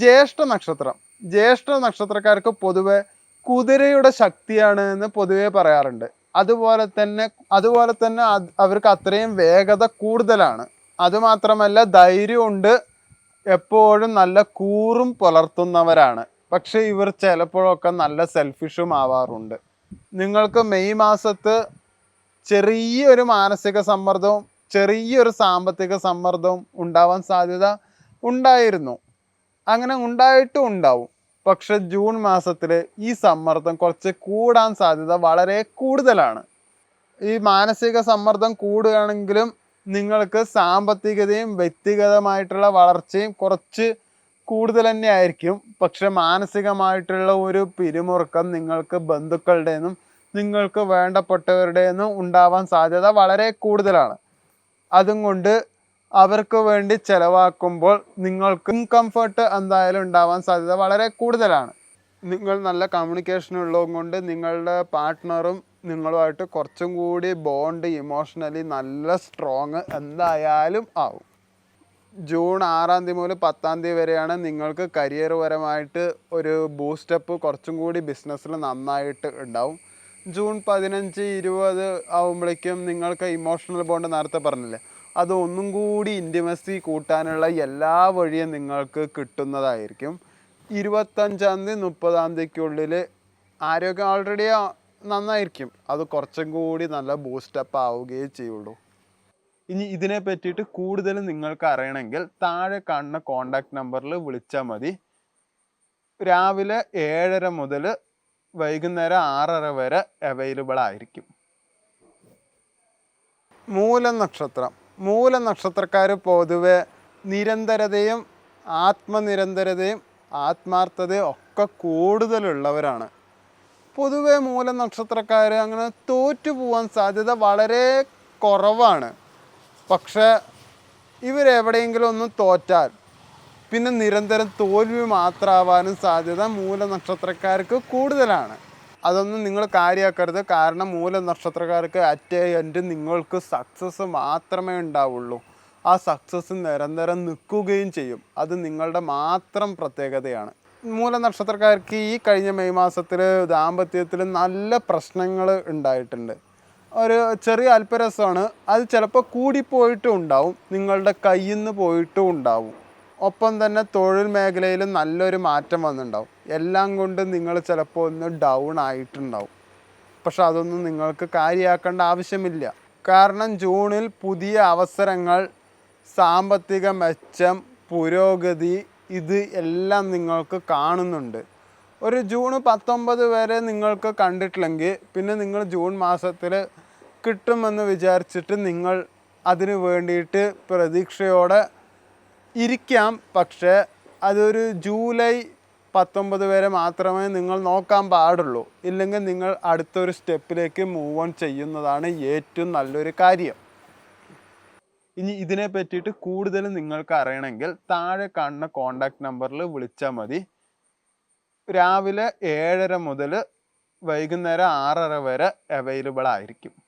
ജ്യേഷ്ഠ നക്ഷത്രം. ജ്യേഷ്ഠ നക്ഷത്രക്കാർക്ക് പൊതുവെ കുതിരയുടെ ശക്തിയാണ് എന്ന് പൊതുവെ പറയാറുണ്ട്. അതുപോലെ തന്നെ അതുപോലെ തന്നെ അവർക്ക് അത്രയും വേഗത കൂടുതലാണ്. അതുമാത്രമല്ല ധൈര്യമുണ്ട്. എപ്പോഴും നല്ല കൂറും പുലർത്തുന്നവരാണ്. പക്ഷെ ഇവർ ചിലപ്പോഴൊക്കെ നല്ല സെൽഫിഷും ആവാറുണ്ട്. നിങ്ങൾക്ക് മെയ് മാസത്ത് ചെറിയൊരു മാനസിക സമ്മർദ്ദവും ചെറിയൊരു സാമ്പത്തിക സമ്മർദ്ദവും ഉണ്ടാവാൻ സാധ്യത ഉണ്ടായിരുന്നു. അങ്ങനെ ഉണ്ടായിട്ടും ഉണ്ടാവും. പക്ഷെ ജൂൺ മാസത്തിൽ ഈ സമ്മർദ്ദം കുറച്ച് കൂടാൻ സാധ്യത വളരെ കൂടുതലാണ്. ഈ മാനസിക സമ്മർദ്ദം കൂടുകയാണെങ്കിലും നിങ്ങൾക്ക് സാമ്പത്തികതയും വ്യക്തിഗതമായിട്ടുള്ള വളർച്ചയും കുറച്ച് കൂടുതൽ തന്നെ ആയിരിക്കും. പക്ഷെ മാനസികമായിട്ടുള്ള ഒരു പിരിമുറുക്കം നിങ്ങൾക്ക് ബന്ധുക്കളുടെ നിങ്ങൾക്ക് വേണ്ടപ്പെട്ടവരുടെ ഉണ്ടാവാൻ സാധ്യത വളരെ കൂടുതലാണ്. അതും കൊണ്ട് അവർക്ക് വേണ്ടി ചിലവാക്കുമ്പോൾ നിങ്ങൾക്ക് ഇൻകംഫർട്ട് എന്തായാലും ഉണ്ടാവാൻ സാധ്യത വളരെ കൂടുതലാണ്. നിങ്ങൾ നല്ല കമ്മ്യൂണിക്കേഷൻ ഉള്ളത് കൊണ്ട് നിങ്ങളുടെ പാർട്ട്ണറും നിങ്ങളുമായിട്ട് കുറച്ചും കൂടി ബോണ്ട് ഇമോഷണലി നല്ല സ്ട്രോങ് എന്തായാലും ആവും. ജൂൺ ആറാം തീയതി മുതൽ പത്താം തീയതി വരെയാണ് നിങ്ങൾക്ക് കരിയർ പരമായിട്ട് ഒരു ബൂസ്റ്റപ്പ് കുറച്ചും കൂടി ബിസിനസ്സിൽ നന്നായിട്ട് ഉണ്ടാവും. ജൂൺ പതിനഞ്ച് ഇരുപത് ആവുമ്പോഴേക്കും നിങ്ങൾക്ക് ഇമോഷണൽ ബോണ്ട് നേരത്തെ പറഞ്ഞില്ലേ? അത് ഒന്നും കൂടി ഇന്റിമസി കൂട്ടാനുള്ള എല്ലാ വഴിയും നിങ്ങൾക്ക് കിട്ടുന്നതായിരിക്കും. ഇരുപത്തഞ്ചാം തീയതി മുപ്പതാം തീയതിക്കുള്ളിൽ ആരോഗ്യം ഓൾറെഡി നന്നായിരിക്കും. അത് കുറച്ചും കൂടി നല്ല ബൂസ്റ്റപ്പ് ആവുകയേ ചെയ്യുള്ളൂ. ഇനി ഇതിനെ പറ്റിയിട്ട് കൂടുതൽ നിങ്ങൾക്ക് അറിയണമെങ്കിൽ താഴെ കാണുന്ന കോണ്ടാക്ട് നമ്പറിൽ വിളിച്ചാൽ മതി. രാവിലെ ഏഴര മുതൽ വൈകുന്നേരം ആറര വരെ അവൈലബിൾ ആയിരിക്കും. മൂലം നക്ഷത്രം മൂലം നക്ഷത്രക്കാർ പൊതുവെ നിരന്തരതയും ആത്മനിരന്തരതയും ആത്മാർത്ഥതയും ഒക്കെ കൂടുതലുള്ളവരാണ്. പൊതുവെ മൂല നക്ഷത്രക്കാർ അങ്ങനെ തോറ്റു പോവാൻ സാധ്യത വളരെ കുറവാണ്. പക്ഷേ ഇവരെവിടെയെങ്കിലും ഒന്ന് തോറ്റാൽ പിന്നെ നിരന്തരം തോൽവി മാത്രമാവാനും സാധ്യത മൂല നക്ഷത്രക്കാർക്ക് കൂടുതലാണ്. അതൊന്നും നിങ്ങൾ കാര്യമാക്കരുത് കാരണം മൂല നക്ഷത്രക്കാർക്ക് അറ്റ് എൻഡ് നിങ്ങൾക്ക് സക്സസ് മാത്രമേ ഉണ്ടാവുള്ളൂ. ആ സക്സസ് നിരന്തരം നിൽക്കുകയും ചെയ്യും. അത് നിങ്ങളുടെ മാത്രം പ്രത്യേകതയാണ്. മൂല നക്ഷത്രക്കാർക്ക് ഈ കഴിഞ്ഞ മെയ് മാസത്തിൽ ദാമ്പത്യത്തിൽ നല്ല പ്രശ്നങ്ങൾ ഉണ്ടായിട്ടുണ്ട്. ഒരു ചെറിയ അല്പരസമാണ്. അത് ചിലപ്പോൾ കൂടിപ്പോയിട്ടും ഉണ്ടാവും. നിങ്ങളുടെ കയ്യിൽ നിന്ന് പോയിട്ടും ഉണ്ടാവും. ഒപ്പം തന്നെ തൊഴിൽ മേഖലയിൽ നല്ലൊരു മാറ്റം വന്നിട്ടുണ്ടാവും. എല്ലാം കൊണ്ടും നിങ്ങൾ ചിലപ്പോൾ ഒന്ന് ഡൗൺ ആയിട്ടുണ്ടാവും. പക്ഷെ അതൊന്നും നിങ്ങൾക്ക് കാര്യമാക്കേണ്ട ആവശ്യമില്ല. കാരണം ജൂണിൽ പുതിയ അവസരങ്ങൾ സാമ്പത്തിക മെച്ചം പുരോഗതി ഇത് എല്ലാം നിങ്ങൾക്ക് കാണുന്നുണ്ട്. ഒരു ജൂൺ പത്തൊമ്പത് വരെ നിങ്ങൾക്ക് കണ്ടിട്ടില്ലെങ്കിൽ പിന്നെ നിങ്ങൾ ജൂൺ മാസത്തിൽ കിട്ടുമെന്ന് വിചാരിച്ചിട്ട് നിങ്ങൾ അതിന് വേണ്ടിയിട്ട് പ്രതീക്ഷയോടെ ഇരിക്കാം പക്ഷേ അതൊരു ജൂലൈ പത്തൊമ്പത് വരെ മാത്രമേ നിങ്ങൾ നോക്കാൻ പാടുള്ളൂ. ഇല്ലെങ്കിൽ നിങ്ങൾ അടുത്തൊരു സ്റ്റെപ്പിലേക്ക് മൂവ് ഓൺ ചെയ്യുന്നതാണ് ഏറ്റവും നല്ലൊരു കാര്യം. ഇനി ഇതിനെ പറ്റിയിട്ട് കൂടുതൽ നിങ്ങൾക്ക് അറിയണമെങ്കിൽ താഴെ കാണുന്ന കോണ്ടാക്ട് നമ്പറിൽ വിളിച്ചാൽ മതി. രാവിലെ ഏഴര മുതൽ വൈകുന്നേരം ആറര വരെ അവൈലബിൾ ആയിരിക്കും.